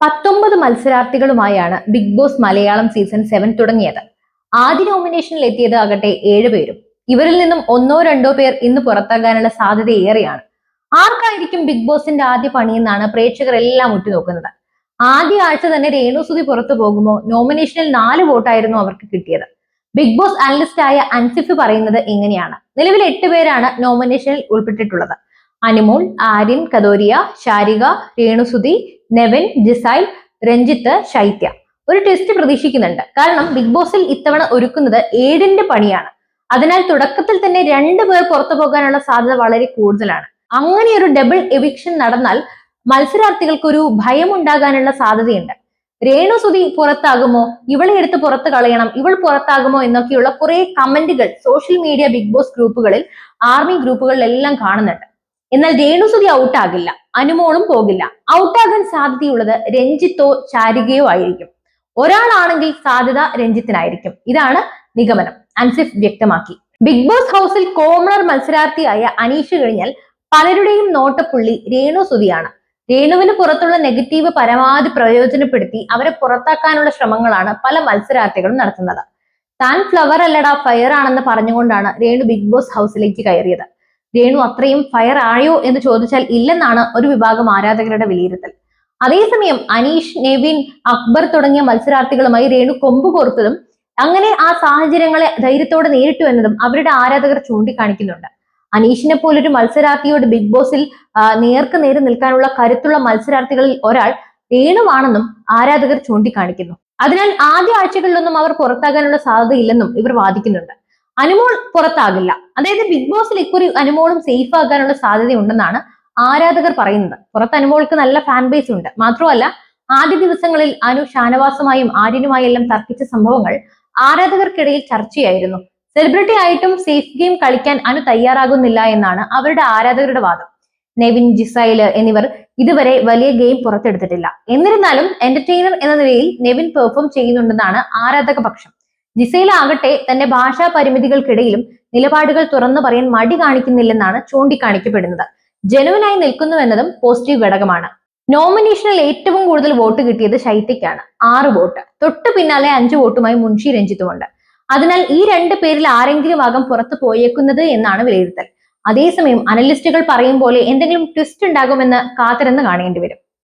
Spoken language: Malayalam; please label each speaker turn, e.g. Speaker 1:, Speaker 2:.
Speaker 1: പത്തൊമ്പത് മത്സരാർത്ഥികളുമായാണ് Bigg Boss Malayalam season seven തുടങ്ങിയത്. ആദ്യ നോമിനേഷനിൽ എത്തിയത് ആകട്ടെ ഏഴുപേരും ഇവരിൽ നിന്നും ഒന്നോ രണ്ടോ പേർ ഇന്ന് പുറത്താകാനുള്ള സാധ്യത ഏറെയാണ്. ആർക്കായിരിക്കും ബിഗ് ബോസിന്റെ ആദ്യ പണിയെന്നാണ് പ്രേക്ഷകർ എല്ലാം ഉറ്റുനോക്കുന്നത്. ആദ്യ ആഴ്ച തന്നെ രേണുസുതി പുറത്തു പോകുമോ നോമിനേഷനിൽ നാല് വോട്ടായിരുന്നു അവർക്ക് കിട്ടിയത്. ബിഗ് ബോസ് അനലിസ്റ്റ് ആയ അൻസിഫ് പറയുന്നത് ഇങ്ങനെയാണ്. നിലവിൽ എട്ട് പേരാണ് നോമിനേഷനിൽ ഉൾപ്പെട്ടിട്ടുള്ളത്. അനിമോൾ ആര്യൻ കദോരിയ ശാരിക രേണുസുതി നെവിൻ ജിസൈൽ രഞ്ജിത്ത് ശൈത്യ. ഒരു ടെസ്റ്റ് പ്രതീക്ഷിക്കുന്നുണ്ട്. കാരണം ബിഗ് ബോസിൽ ഇത്തവണ ഒരുക്കുന്നത് ഏഴിന്റെ പണിയാണ്. അതിനാൽ തുടക്കത്തിൽ തന്നെ രണ്ടു പേർ പുറത്തു പോകാനുള്ള സാധ്യത വളരെ കൂടുതലാണ്. അങ്ങനെ ഒരു ഡബിൾ എവിക്ഷൻ നടന്നാൽ മത്സരാർത്ഥികൾക്ക് ഒരു ഭയം ഉണ്ടാകാനുള്ള സാധ്യതയുണ്ട്. രേണു സുതി പുറത്താകുമോ? ഇവളെ എടുത്ത് പുറത്ത് കളയണം. ഇവൾ പുറത്താകുമോ? എന്നൊക്കെയുള്ള കുറെ കമന്റുകൾ സോഷ്യൽ മീഡിയ ബിഗ് ബോസ് ഗ്രൂപ്പുകളിൽ ആർമി ഗ്രൂപ്പുകളിലെല്ലാം കാണുന്നുണ്ട്. എന്നാൽ രേണുസുതി ഔട്ടാകില്ല അനുമോളും പോകില്ല. ഔട്ടാകാൻ സാധ്യതയുള്ളത് രഞ്ജിത്തോ ചാരികയോ ആയിരിക്കും. ഒരാളാണെങ്കിൽ സാധ്യത രഞ്ജിത്തിനായിരിക്കും. ഇതാണ് നിഗമനം. അൻസിഫ് വ്യക്തമാക്കി. ബിഗ് ബോസ് ഹൗസിൽ കോമണർ മത്സരാർത്ഥിയായ അനീഷ് കഴിഞ്ഞാൽ പലരുടെയും നോട്ടപ്പുള്ളി രേണു സുതിയാണ് രേണുവിന് പുറത്തുള്ള നെഗറ്റീവ് പരമാവധി പ്രയോജനപ്പെടുത്തി അവരെ പുറത്താക്കാനുള്ള ശ്രമങ്ങളാണ് പല മത്സരാർത്ഥികളും നടത്തുന്നത്. താൻ ഫ്ലവർ അല്ലടാ ഫയർ ആണെന്ന് പറഞ്ഞുകൊണ്ടാണ് രേണു ബിഗ് ബോസ് ഹൗസിലേക്ക് കയറിയത്. രേണു അത്രയും ഫയർ ആയോ എന്ന് ചോദിച്ചാൽ ഇല്ലെന്നാണ് ഒരു വിഭാഗം ആരാധകരുടെ വിലയിരുത്തൽ. അതേസമയം അനീഷ് നെവിൻ അക്ബർ തുടങ്ങിയ മത്സരാർത്ഥികളുമായി രേണു കൊമ്പ് കോർത്തതും അങ്ങനെ ആ സാഹചര്യങ്ങളെ ധൈര്യത്തോടെ നേരിട്ടു എന്നതും അവരുടെ ആരാധകർ ചൂണ്ടിക്കാണിക്കുന്നുണ്ട്. അനീഷിനെ പോലൊരു മത്സരാർത്ഥിയോട് ബിഗ് ബോസിൽ നേർക്ക് നേരെ നിൽക്കാനുള്ള കരുത്തുള്ള മത്സരാർത്ഥികളിൽ ഒരാൾ രേണുവാണെന്നും ആരാധകർ ചൂണ്ടിക്കാണിക്കുന്നു. അതിനാൽ ആദ്യ ആഴ്ചകളിലൊന്നും അവർ പുറത്താകാനുള്ള സാധ്യതയില്ലെന്നും ഇവർ വാദിക്കുന്നുണ്ട്. അനുമോൾ പുറത്താകില്ല. അതായത് ബിഗ് ബോസിൽ ഇക്കുറി അനുമോളും സേഫ് ആകാനുള്ള സാധ്യതയുണ്ടെന്നാണ് ആരാധകർ പറയുന്നത്. പുറത്ത് അനുമോൾക്ക് നല്ല ഫാൻ ബേസ് ഉണ്ട്. മാത്രമല്ല ആദ്യ ദിവസങ്ങളിൽ അനു ഷാനവാസുമായും ആര്യനുമായും എല്ലാം തർക്കിച്ച സംഭവങ്ങൾ ആരാധകർക്കിടയിൽ ചർച്ചയായിരുന്നു. സെലിബ്രിറ്റി ആയിട്ടും സേഫ് ഗെയിം കളിക്കാൻ അനു തയ്യാറാകുന്നില്ല എന്നാണ് അവരുടെ ആരാധകരുടെ വാദം. നെവിൻ ജിസൈൽ എന്നിവർ ഇതുവരെ വലിയ ഗെയിം പുറത്തെടുത്തിട്ടില്ല. എന്നിരുന്നാലും എന്റർടൈനർ എന്ന നിലയിൽ നെവിൻ പെർഫോം ചെയ്യുന്നുണ്ടെന്നാണ് ആരാധക പക്ഷം ജിസൈൽ ആകട്ടെ തന്റെ ഭാഷാ പരിമിതികൾക്കിടയിലും നിലപാടുകൾ തുറന്നു പറയാൻ മടി കാണിക്കുന്നില്ലെന്നാണ് ചൂണ്ടിക്കാണിക്കപ്പെടുന്നത്. ജനുവിനായി നിൽക്കുന്നുവെന്നതും പോസിറ്റീവ് ഘടകമാണ്. നോമിനേഷനിൽ ഏറ്റവും കൂടുതൽ വോട്ട് കിട്ടിയത് ശൈത്യക്കാണ്. ആറ് വോട്ട്. തൊട്ടു പിന്നാലെ അഞ്ച് വോട്ടുമായി മുൻഷി രഞ്ജിത്തുമുണ്ട്. അതിനാൽ ഈ രണ്ട് പേരിൽ ആരെങ്കിലും ആകം പുറത്തു പോയേക്കുന്നത് എന്നാണ് വിലയിരുത്തൽ. അതേസമയം അനലിസ്റ്റുകൾ പറയും പോലെ എന്തെങ്കിലും ട്വിസ്റ്റ് ഉണ്ടാകുമെന്ന് കാത്തിരുന്ന് കാണേണ്ടി വരും.